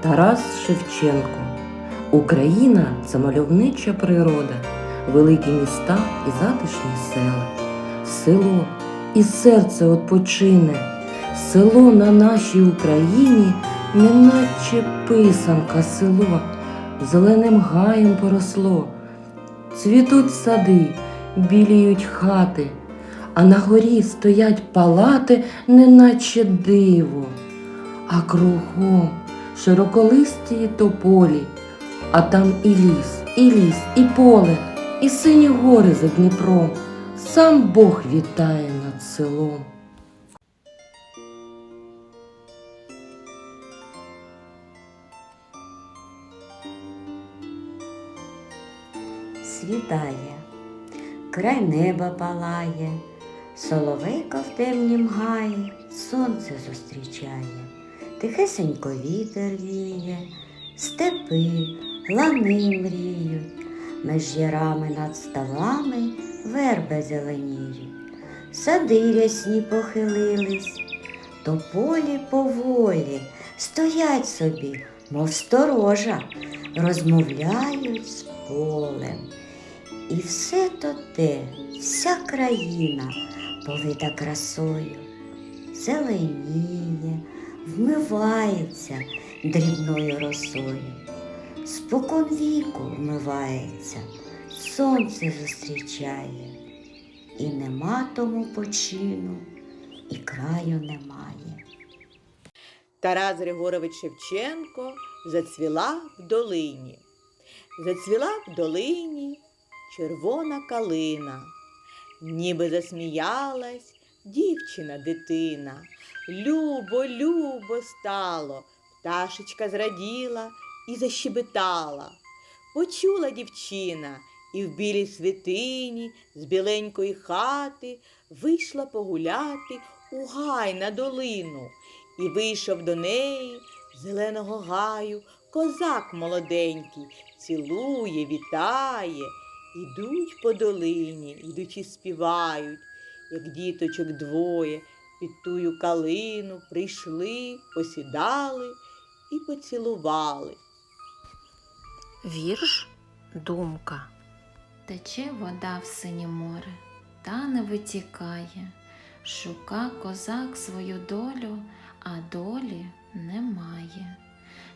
Тарас Шевченко. Україна це мальовнича природа, великі міста і затишні села, село і серце отпочине, село на нашій Україні, неначе писанка село, зеленим гаєм поросло, цвітуть сади, біліють хати, а на горі стоять палати, неначе диво, а кругом широколисті тополі, а там і ліс, і ліс, і поле, і сині гори за Дніпром. Сам Бог вітає над селом. світає, край неба палає, соловейка в темнім гаї сонце зустрічає, тихесенько вітер віє, степи, лани мріють, меж ярами над ставами верби зеленіють, сади рясні похилились, тополі поволі стоять собі, мов сторожа, розмовляють з полем. І все то те, вся країна повита красою, зеленіє, вмивається дрібною росою, спокон віку вмивається, сонце зустрічає, і нема тому почину, і краю немає. Тарас Григорович Шевченко зацвіла в долині. Зацвіла в долині червона калина, ніби засміялась дівчина дитина. Любо, любо стало, пташечка зраділа і защебетала. Почула дівчина і в білій світині з біленької хати вийшла погуляти у гай на долину. І вийшов до неї зеленого гаю козак молоденький, цілує, вітає, ідуть по долині, ідучи співають, як діточок двоє, під тую калину прийшли, посідали і поцілували. Вірш думка. Тече вода в синє море, та не витікає. Шука козак свою долю, а долі немає.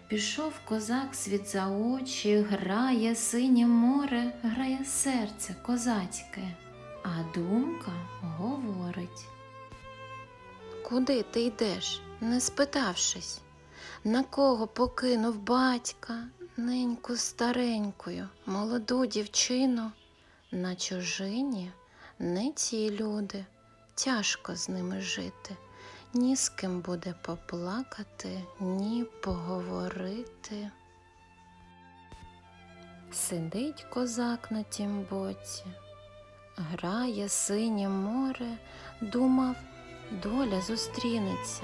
Пішов козак світ за очі, грає синє море, грає серце козацьке, а думка говорить. Куди ти йдеш, не спитавшись? На кого покинув батька, неньку старенькою, молоду дівчину? На чужині не ті люди, тяжко з ними жити. Ні з ким буде поплакати, ні поговорити. Сидить козак на тім боці, грає синє море, думав, доля зустрінеться,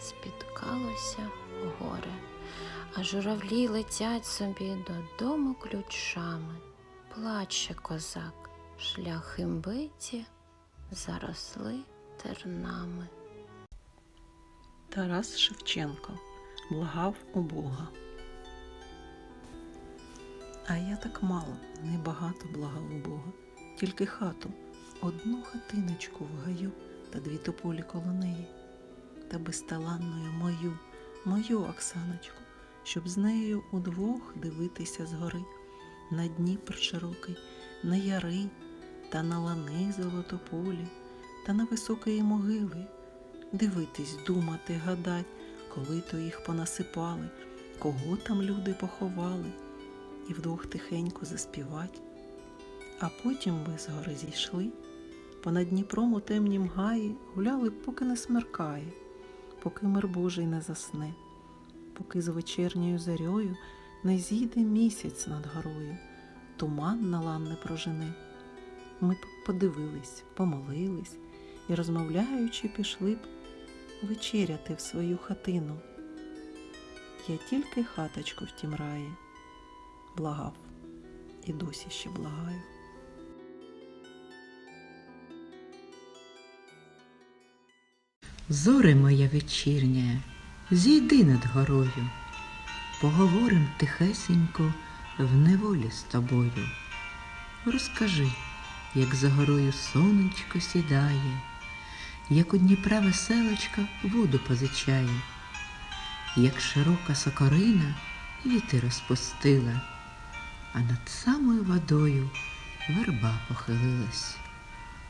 спіткалося горе, а журавлі летять собі додому ключами. Плаче козак, шляхи мбиті, заросли тернами. Тарас Шевченко благав у Бога. А я так мало, небагато благав у Бога, тільки хату, одну хатиночку в гаю та дві тополі коло неї, та безталанною мою, мою Оксаночку, щоб з нею удвох дивитися згори, на Дніпр широкий, на яри, та на лани золотополі, та на високої могили дивитись, думати, гадать, коли то їх понасипали, кого там люди поховали, і вдвох тихенько заспівать. А потім ви з гори зійшли, понад Дніпром у темнім гаї гуляли, поки не смеркає, поки мир Божий не засне, поки з вечірньою зарьою не зійде місяць над горою, туман на лан не прожене. Ми б подивились, помолились і, розмовляючи, пішли б вечеряти в свою хатину. Я тільки хаточку в тім раї благав і досі ще благаю. Зоре моя вечірня, зійди над горою, поговорим тихесенько в неволі з тобою. Розкажи, як за горою сонечко сідає, як у Дніпра веселочка воду позичає, як широка сокорина віти розпустила, а над самою водою верба похилилась.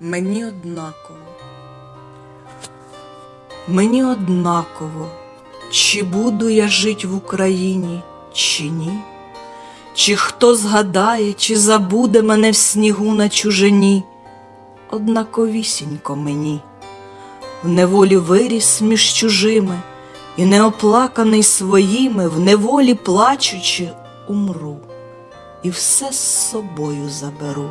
Мені однаково. Мені однаково, чи буду я жить в Україні, чи ні, чи хто згадає, чи забуде мене в снігу на чужині, однаковісінько мені, в неволі виріс між чужими, і неоплаканий своїми, в неволі плачучи, умру, і все з собою заберу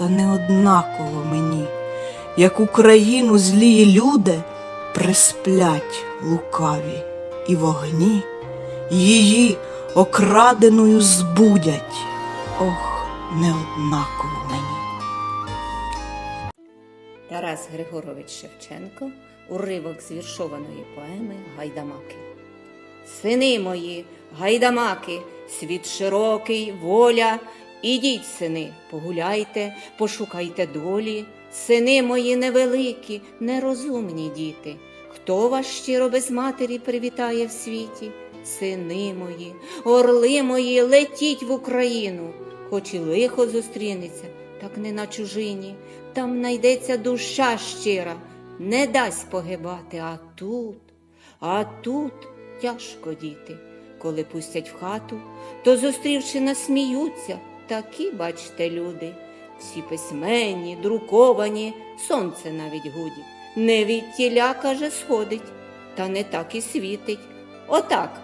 та не однаково мені, як Україну злії люди присплять лукаві і вогні, її окраденою збудять. Ох, не однаково мені. Тарас Григорович Шевченко, уривок з віршованої поеми Гайдамаки. Сини мої, гайдамаки, світ широкий, воля, ідіть, сини, погуляйте, пошукайте долі, сини мої невеликі, нерозумні діти. Хто вас щиро без матері привітає в світі? Сини мої, орли мої, летіть в Україну, хоч і лихо зустрінеться, так не на чужині, там найдеться душа щира, не дасть погибати, а тут, а тут тяжко діти. Коли пустять в хату, то зустрівши насміються, такі, бачте, люди, всі письменні, друковані, сонце навіть гуді. Не від тіля, каже, сходить, та не так і світить. Отак,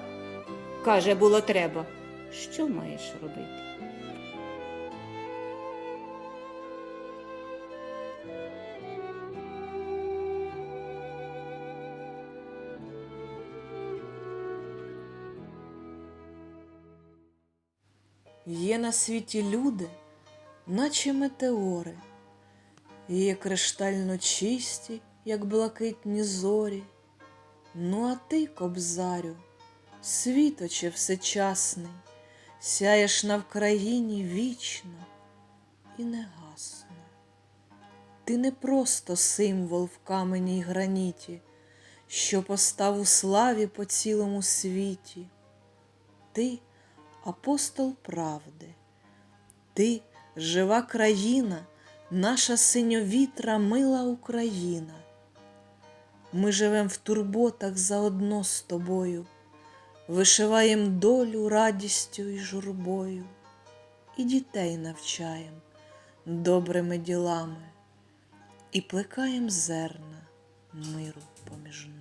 каже, було треба. Що маєш робити? Є на світі люди, наче метеори, є криштально чисті, як блакитні зорі. Ну, а ти, кобзарю, світоче всечасний, сяєш на Вкраїні вічно і негасно. Ти не просто символ в камені й граніті, що постав у славі по цілому світі. Ти апостол правди, ти жива країна, наша синьовітра мила Україна. Ми живем в турботах заодно з тобою, вишиваєм долю радістю і журбою, і дітей навчаєм добрими ділами, і плекаєм зерна миру поміж нами.